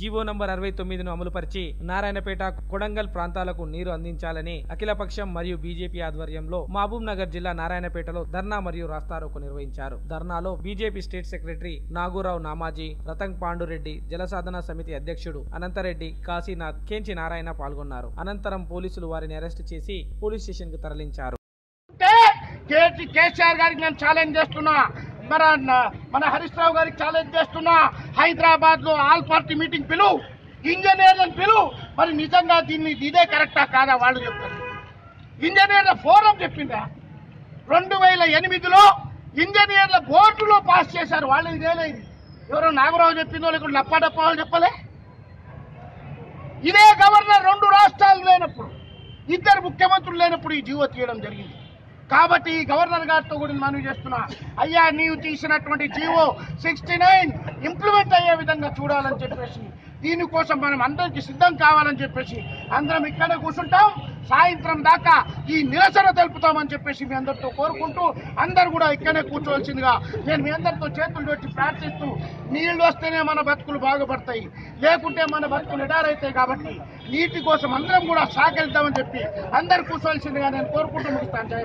GO number అరవై తొమ్మిదిను అమలుపరిచి నారాయణపేట కొడంగల్ ప్రాంతాలకు నీరు అందించాలని అఖిలపక్షం మరియు బీజేపీ ఆధ్వర్యంలో మహబూబ్ నగర్ జిల్లా నారాయణపేటలో ధర్నా మరియు రాస్తారోకు నిర్వహించారు. ధర్నాలో BJP state secretary Nagurao Namaji Ratang Pandureddy Jalasadhana Samiti అధ్యక్షుడు అనంతరెడ్డి కాశీనాథ్ కేంచి నారాయణ పాల్గొన్నారు. అనంతరం పోలీసులు వారిని అరెస్టు చేసి పోలీస్ స్టేషన్కు తరలించారు కేసీఆర్ గారికి నేను ఛాలెంజ్ చేస్తున్నా. మన మన హరీష్ రావు గారికి ఛాలెంజ్ చేస్తున్నా. హైదరాబాద్లో ఆల్ పార్టీ మీటింగ్ పిలువు ఇంజనీర్లను పిలువు మరి నిజంగా దీన్ని ఇదే కరెక్టా కాదా వాళ్ళు చెప్తారు. ఇంజనీర్ల ఫోరం చెప్పిందా రెండు వేల ఎనిమిదిలో ఇంజనీర్ల బోర్డులో పాస్ చేశారు. వాళ్ళు ఇదేలే ఇది. ఎవరో నాగరావు చెప్పిందో లేకుంటే లప్పాడప్ప వాళ్ళు చెప్పలే? ఇదే గవర్నర్ రెండు రాష్ట్రాలు లేనప్పుడు ఇద్దరు ముఖ్యమంత్రులు లేనప్పుడు ఈ జీవో తీయడం జరిగింది. కాబట్టి గవర్నర్ గారితో కూడా మనవి చేస్తున్నా. అయ్యా నీవు తీసినటువంటి జీవో సిక్స్టీ నైన్ ఇంప్లిమెంట్ అయ్యే విధంగా చూడాలని చెప్పేసి దీనికోసం మనం అందరికీ సిద్ధం కావాలని చెప్పేసి అందరం ఇక్కడే కూర్చుంటాం. సాయంత్రం దాకా ఈ నిరసన తెలుపుతామని చెప్పేసి మీ అందరితో కోరుకుంటూ అందరు కూడా ఇక్కడే కూర్చోవలసిందిగా నేను మీ అందరితో చేతులు పెట్టి ప్రార్థిస్తూ నీళ్ళు వస్తేనే మన బతుకులు బాగుపడతాయి. లేకుంటే మన బతుకులు ఎడారైతాయి కాబట్టి నీటి కోసం అందరం కూడా సహకరిద్దామని చెప్పి అందరు కూర్చోవలసిందిగా నేను కోరుకుంటూ ముగిస్తాను. జయ